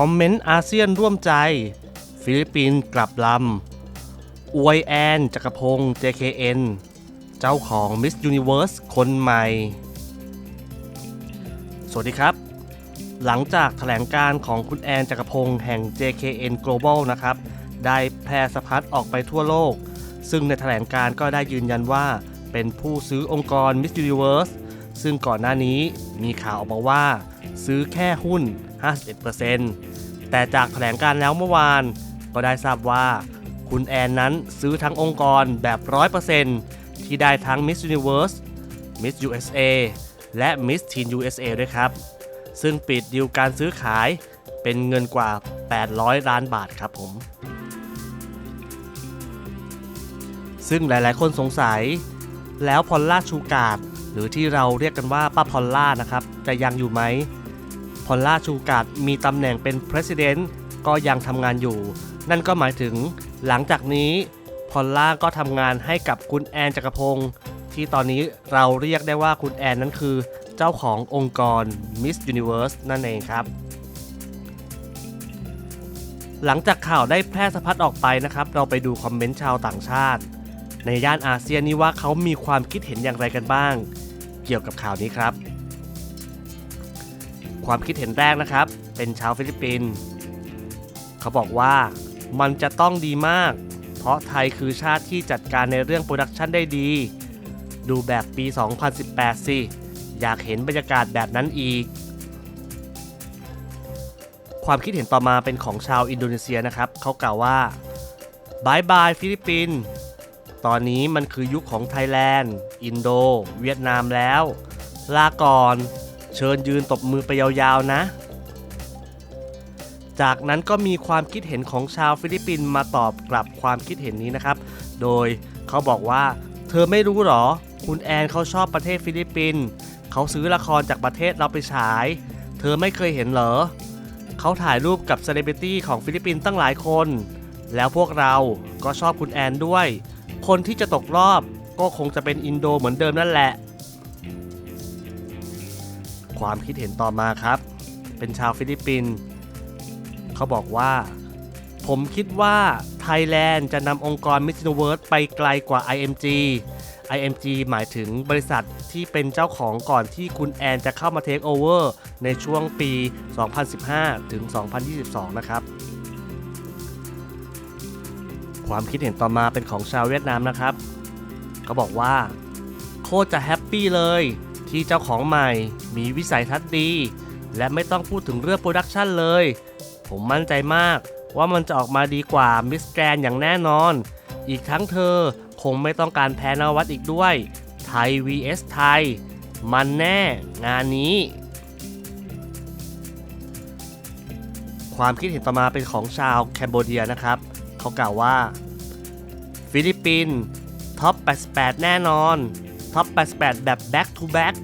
คอมเมนต์อาเซียนร่วมใจ ฟิลิปปินส์กลับลำ อวยแอนจักรพงศ์ JKN เจ้าของ Miss Universe คนใหม่ สวัสดีครับ หลังจากแถลงการของคุณแอนจักรพงศ์แห่ง JKN Global นะครับ ได้แพร่สะพัดออกไปทั่วโลก ซึ่งในแถลงการก็ได้ยืนยันว่าเป็นผู้ซื้อองค์กร Miss Universe ซึ่งก่อนหน้านี้มีข่าวออกมาว่า ซื้อแค่หุ้น 51%แต่จากแถลงการแล้วเมื่อวาน ก็ได้ทราบว่า คุณแอนนั้นซื้อทั้งองค์กรแบบ 100%ที่ได้ทั้ง Miss Universe Miss USA และ Miss Teen USA ด้วยครับ ซึ่งปิดดีลการซื้อขายเป็นเงินกว่า 800 ล้านบาทครับผม ซึ่งหลายๆ คนสงสัย แล้วพอลล่าชูการ์ดหรือที่เราเรียกกันว่าป้าพอลล่านะครับ จะยังอยู่ไหม พอลล่าชูการ์ดมีตำแหน่งเป็น President ก็ยังทำงานอยู่ นั่นก็หมายถึงหลังจากนี้พอลล่าก็ทำงานให้กับคุณแอนจักรพงศ์ที่ตอนนี้เราเรียกได้ว่าคุณแอนนั้นคือ เจ้าขององค์กร Miss Universe นั่นเองครับหลังจากข่าวได้แพร่สะพัดออกไปนะครับ เราไปดูคอมเมนต์ชาวต่างชาติ ในย่านอาเซียนนี้ว่าเขามีความคิดเห็นอย่างไรกันบ้าง เกี่ยวกับข่าวนี้ครับ ความคิดเห็นแรกนะครับ เป็นชาวฟิลิปปินส์เขาบอกว่ามันจะต้องดีมาก เพราะไทยคือชาติที่จัดการในเรื่องโปรดักชันได้ดี ดูแบบปี 2018 สิ อยากเห็นบรรยากาศแบบนั้นอีก ความคิดเห็นต่อมาเป็นของชาวอินโดนีเซียนะครับ เขากล่าวว่าบายบายฟิลิปปินส์ตอนนี้มันคือยุคของไทยแลนด์ อินโด เวียดนามแล้ว ลาก่อน เชิญยืนตบมือไปยาวๆนะ จากนั้นก็มีความคิดเห็นของชาวฟิลิปปินส์มาตอบกลับความคิดเห็นนี้นะครับ โดยเขาบอกว่า เธอไม่รู้หรอ คุณแอนเขาชอบประเทศฟิลิปปินส์เขาซื้อละครจากประเทศเราไปฉาย เธอไม่เคยเห็นเหรอ เขาถ่ายรูปกับเซเลบริตี้ของฟิลิปปินส์ตั้งหลายคน แล้วพวกเราก็ชอบคุณแอนด้วย คนที่จะตกรอบก็คงจะเป็นอินโดเหมือนเดิมนั่นแหละ ความคิดเห็นต่อมาครับ เป็นชาวฟิลิปปินส์เขาบอกว่า ผมคิดว่าไทยแลนด์จะนำองค์กร Miss Universe ไปไกลกว่า IMG IMG หมายถึงบริษัทที่เป็นเจ้าของก่อนที่คุณแอนจะเข้ามาเทคโอเวอร์ในช่วงปี 2015 ถึง 2022 นะครับ ความคิดเห็นต่อมาเป็นของชาวเวียดนามนะครับ เขาบอกว่า โคตรจะแฮปปี้เลย ที่เจ้าของใหม่ มีวิสัยทัศน์ดี และไม่ต้องพูดถึงเรื่องโปรดักชันเลย ผมมั่นใจมากว่ามันจะออกมาดีกว่ามิสแกรนอย่างแน่นอน อีกทั้งเธอคงไม่ต้องการแพ้นวัตอีกด้วย ไทย vs ไทย มันแน่งานนี้ ความคิดเห็นต่อมาเป็นของชาวแคนโบเดียนะครับ เขากล่าวว่า ฟิลิปปินส์ท็อป 88 แน่นอน ท็อป 88 แบบ back to back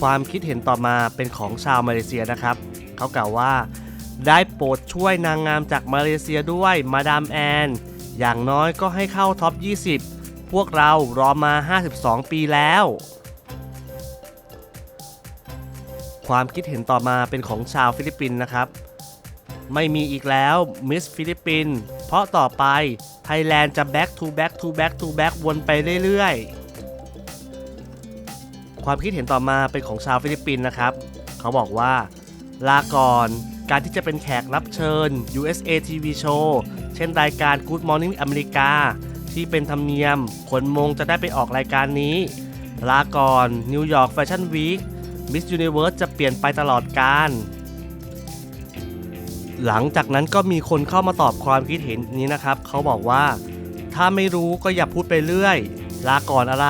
ความคิดเห็นต่อมาเป็นของชาวมาเลเซียนะครับ เขากล่าวว่า ได้โปรดช่วยนางงามจากมาเลเซียด้วยมาดามแอน อย่างน้อยก็ให้เข้าท็อป 20 พวกเรารอมา 52 ปีแล้ว ความคิดเห็นต่อมาเป็นของชาวฟิลิปปินส์นะครับ ไม่มีอีกแล้วมิสฟิลิปปินส์เพราะต่อไปไทยแลนด์จะ back to back to back to back วนไปเรื่อยๆ ความคิดเห็นต่อมาเป็นของชาวฟิลิปปินส์นะครับ เขาบอกว่า ลาก่อน การที่จะเป็นแขกรับเชิญ USA TV Show เช่นรายการ Good Morning America ที่เป็นธรรมเนียมคนมงจะได้ไปออกรายการนี้ ลาก่อน New York Fashion Week Miss Universe จะเปลี่ยนไปตลอดกาล หลังจากนั้นก็มีคนเข้ามาตอบความคิดเห็นนี้นะครับเขาบอกว่า ถ้าไม่รู้ก็อย่าพูดไปเรื่อย ลาก่อนอะไร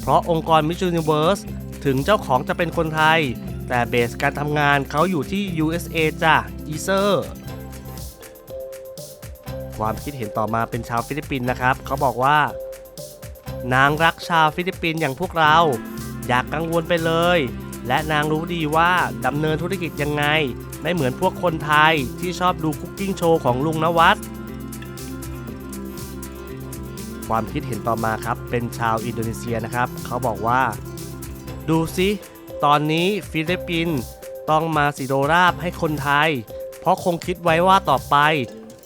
เพราะองค์กร Miss Universe ถึงเจ้าของจะเป็นคนไทย แต่เบสการทำงานเขาอยู่ที่ USA จ้ะอีเซอร์ความคิดเห็นต่อมาเป็นชาวฟิลิปปินส์นะครับ เขาบอกว่า นางรักชาวฟิลิปปินส์อย่างพวกเรา อยากกังวลไปเลย และนางรู้ดีว่าดำเนินธุรกิจยังไง ไม่เหมือนพวกคนไทยที่ชอบดูคุกกิ้งโชว์ของลุงนวัดความคิดเห็นต่อมาครับ เป็นชาวอินโดนีเซียนะครับ เขาบอกว่า ดูสิตอนนี้ฟิลิปปินส์ต้องมาสิโรราบให้คนไทย เพราะคงคิดไว้ว่าต่อไป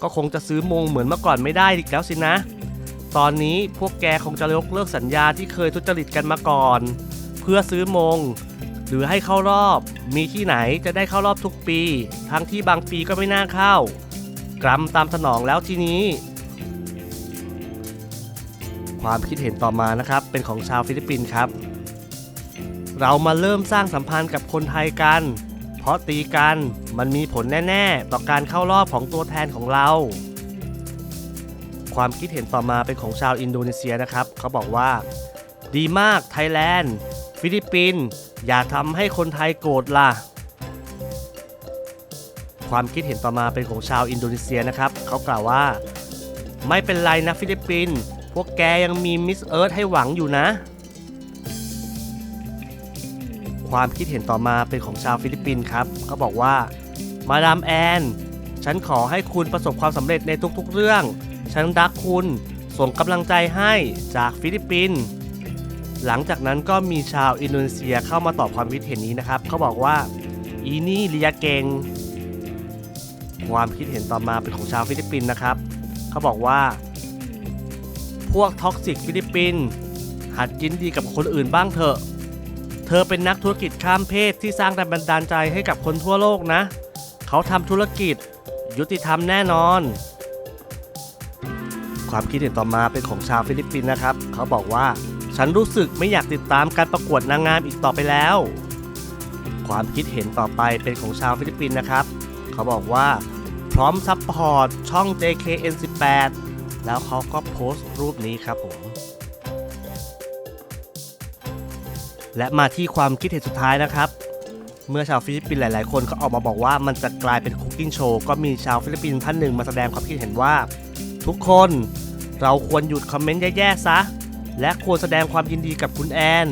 ก็คงจะซื้อมงเหมือนเมื่อก่อนไม่ได้อีกแล้วสินะ ตอนนี้พวกแกคงจะยกเลิกสัญญาที่เคยทุจริตกันมาก่อน เพื่อซื้อมง หรือให้เข้ารอบ มีที่ไหนจะได้เข้ารอบทุกปี ทั้งที่บางปีก็ไม่น่าเข้า กรัมตามสนองแล้วทีนี้ ความคิดเห็นต่อมานะครับ เป็นของชาวฟิลิปปินส์ครับ เรามาเริ่มสร้างสัมพันธ์กับคนไทยกัน เพราะตีกันมันมีผลแน่ ๆ ต่อการเข้ารอบของตัวแทนของเรา ความคิดเห็นต่อมาเป็นของชาวอินโดนีเซียนะครับ เขาบอกว่า ดีมากไทยแลนด์ ฟิลิปปินส์อย่าทำให้คนไทยโกรธล่ะ ความคิดเห็นต่อมาเป็นของชาวอินโดนีเซียนะครับ เขากล่าวว่า ไม่เป็นไรนะฟิลิปปินส์พวกแกยังมีมิสเอิร์ธให้หวังอยู่นะ ความคิดเห็นต่อมาเป็นของชาวฟิลิปปินส์ครับ เขาบอกว่า มาดามแอน ฉันขอให้คุณประสบความสำเร็จในทุกๆเรื่อง ฉันรักคุณ ส่งกำลังใจให้จากฟิลิปปินส์ หลังจากนั้นก็มีชาวอินโดนีเซียเข้ามาตอบความคิดเห็นนี้นะครับ เขาบอกว่า อีนี่เลียเกง ความคิดเห็นต่อมาเป็นของชาวฟิลิปปินส์นะครับ เขาบอกว่า พวกท็อกซิกฟิลิปปินส์หัดยินดีกับคนอื่นบ้างเถอะ เธอเป็นนักธุรกิจข้ามเพศที่สร้างแรงบันดาลใจให้กับคนทั่วโลกนะ เขาทำธุรกิจยุติธรรมแน่นอน ความคิดเห็นต่อมาเป็นของชาวฟิลิปปินส์นะครับ เขาบอกว่า ฉันรู้สึกไม่อยากติดตามการประกวดนางงามอีกต่อไปแล้ว ความคิดเห็นต่อไปเป็นของชาวฟิลิปปินส์นะครับ เขาบอกว่าพร้อมซัพพอร์ตช่อง JKN18 แล้วเขาก็โพสต์รูปนี้ครับผมและมาที่ความคิดเห็นสุดท้ายนะครับ เมื่อชาวฟิลิปปินส์หลาย ๆ คนก็ออกมาบอกว่ามันจะกลายเป็นคุกกิ้งโชว์ก็มีชาวฟิลิปปินส์ท่านหนึ่งมาแสดงความคิดเห็นว่า ทุกคนเราควรหยุดคอมเมนต์แย่ ๆ ซะ และควรแสดงความยินดีกับคุณแอน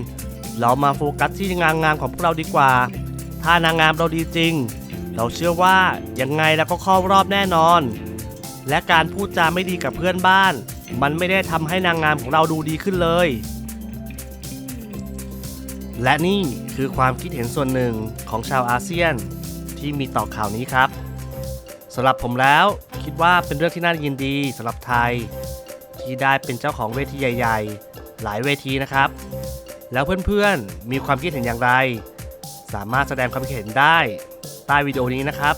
เรามาโฟกัสที่งานงามของพวกเราดีกว่า ถ้านางงามเราดีจริง เราเชื่อว่ายังไงเราก็เข้ารอบแน่นอน และการพูดจาไม่ดีกับเพื่อนบ้าน มันไม่ได้ทำให้นางงามของเราดูดีขึ้นเลย และนี่คือความคิดเห็นส่วนหนึ่งของชาวอาเซียนที่มีต่อข่าวนี้ครับสำหรับผมแล้วคิดว่าเป็นเรื่องที่น่ายินดีสำหรับไทย ที่ได้เป็นเจ้าของเวทีใหญ่ ๆ หลายเวทีนะครับ แล้วเพื่อนๆ มีความคิดเห็นอย่างไร สามารถแสดงความคิดเห็นได้ใต้วิดีโอนี้นะครับ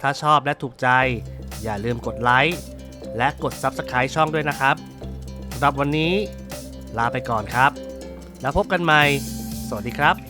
ถ้าชอบและถูกใจ อย่าลืมกดไลค์ และกด Subscribe ช่องด้วยนะครับสำหรับวันนี้ลาไปก่อนครับ แล้วพบกันใหม่ สวัสดีครับ